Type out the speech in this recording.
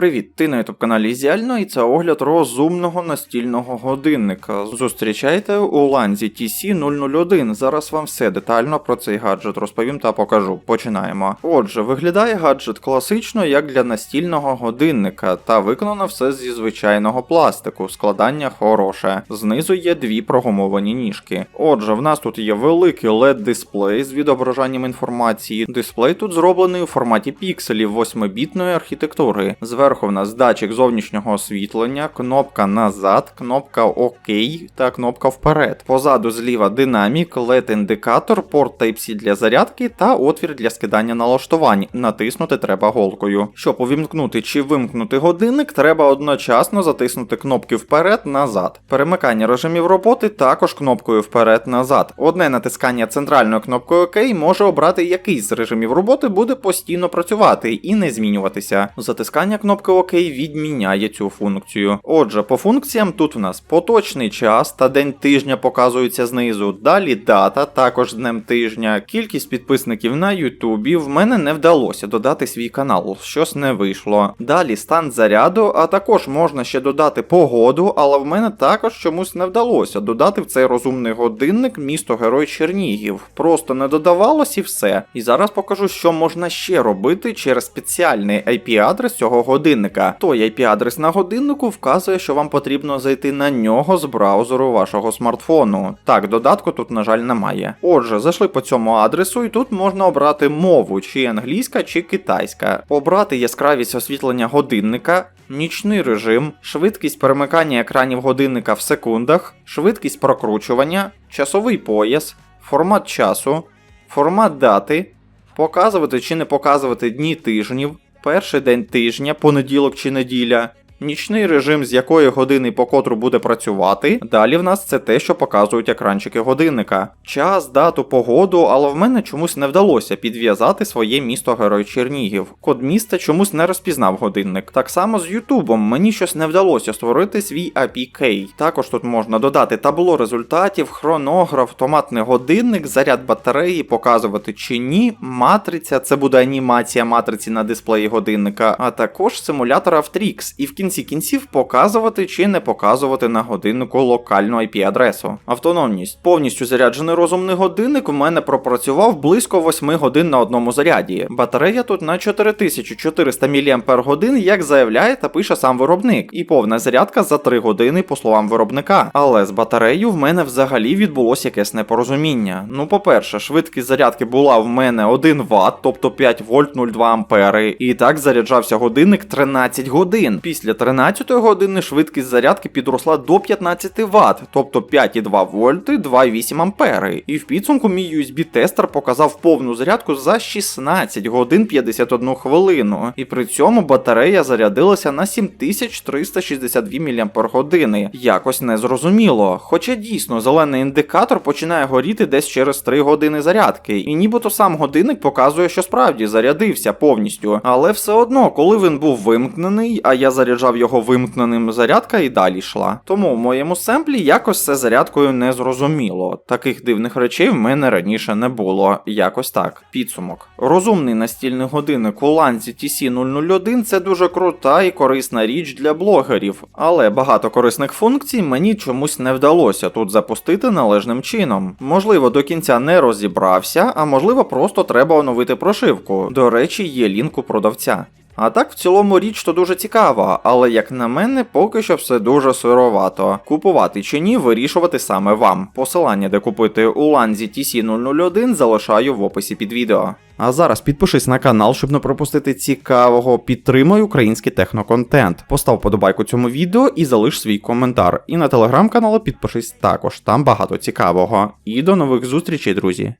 Привіт, ти на youtube каналі Зіально і це огляд розумного настільного годинника. Зустрічайте у ланзі TC001. Зараз вам все детально про цей гаджет розповім та покажу. Починаємо. Отже, виглядає гаджет класично, як для настільного годинника, та виконано все зі звичайного пластику. Складання хороше. Знизу є дві прогумовані ніжки. Отже, в нас тут є великий LED дисплей з відображанням інформації. Дисплей тут зроблений у форматі пікселів 8-бітної архітектури. Зверху в нас датчик зовнішнього освітлення, кнопка назад, кнопка ОК та кнопка вперед. Позаду зліва динамік, LED-індикатор, порт Type-C для зарядки та отвір для скидання налаштувань. Натиснути треба голкою. Щоб увімкнути чи вимкнути годинник, треба одночасно затиснути кнопки вперед-назад. Перемикання режимів роботи також кнопкою вперед-назад. Одне натискання центральною кнопкою ОК може обрати який з режимів роботи буде постійно працювати і не змінюватися. Затискання кнопки ОК відміняє цю функцію. Отже, по функціям тут в нас поточний час та день тижня показується знизу. Далі дата, також днем тижня. Кількість підписників на Ютубі. В мене не вдалося додати свій канал, щось не вийшло. Далі стан заряду, а також можна ще додати погоду, але в мене також чомусь не вдалося додати в цей розумний годинник місто Герой Чернігів. Просто не додавалось і все. І зараз покажу, що можна ще робити через спеціальний IP-адрес цього годинника. Той IP-адрес на годиннику вказує, що вам потрібно зайти на нього з браузеру вашого смартфону. Так, додатку тут, на жаль, немає. Отже, зайшли по цьому адресу, і тут можна обрати мову, чи англійська, чи китайська. Обрати яскравість освітлення годинника. Нічний режим, швидкість перемикання екранів годинника в секундах, швидкість прокручування, часовий пояс, формат часу, формат дати, показувати чи не показувати дні тижнів, перший день тижня, понеділок чи неділя, нічний режим, з якої години по котру буде працювати. Далі в нас це те, що показують екранчики годинника. Час, дату, погоду, але в мене чомусь не вдалося підв'язати своє місто Герой Чернігів. Код міста чомусь не розпізнав годинник. Так само з Ютубом мені щось не вдалося створити свій APK. Також тут можна додати табло результатів, хронограф, автоматний годинник, заряд батареї, показувати чи ні, матриця, це буде анімація матриці на дисплеї годинника, а також симулятор Aftrix. І в кінці кінців показувати чи не показувати на годиннику локальну IP-адресу. Автономність. Повністю заряджений розумний годинник у мене пропрацював близько 8 годин на одному заряді. Батарея тут на 4400 мАч, як заявляє та пише сам виробник, і повна зарядка за 3 години по словам виробника. Але з батареєю в мене взагалі відбулося якесь непорозуміння. Ну, по-перше, швидкість зарядки була в мене 1 Вт, тобто 5 вольт 02 ампери, і так заряджався годинник 13 годин. Після 13 години швидкість зарядки підросла до 15 Вт, тобто 5,2 вольти 2,8 ампери. І в підсумку мій USB-тестер показав повну зарядку за 16 годин 51 хвилину. І при цьому батарея зарядилася на 7362 мАч. Якось незрозуміло. Хоча дійсно зелений індикатор починає горіти десь через 3 години зарядки, і нібито сам годинник показує, що справді зарядився повністю. Але все одно, коли він був вимкнений, а я заряджав його вимкненим, зарядка і далі йшла. Тому в моєму семплі якось це зарядкою не зрозуміло. Таких дивних речей в мене раніше не було. Якось так. Підсумок. Розумний настільний годинник у ланці TC001 це дуже крута і корисна річ для блогерів, але багато корисних функцій мені чомусь не вдалося тут запустити належним чином. Можливо, до кінця не розібрався, а можливо, просто треба оновити прошивку. До речі, є лінк у продавця. А так в цілому річ то дуже цікава, але як на мене, поки що все дуже сировато. Купувати чи ні, вирішувати саме вам. Посилання, де купити у ланзі TC001, залишаю в описі під відео. А зараз підпишись на канал, щоб не пропустити цікавого. Підтримай український техноконтент. Постав подобайку цьому відео і залиш свій коментар. І на телеграм-канал підпишись також, там багато цікавого. І до нових зустрічей, друзі!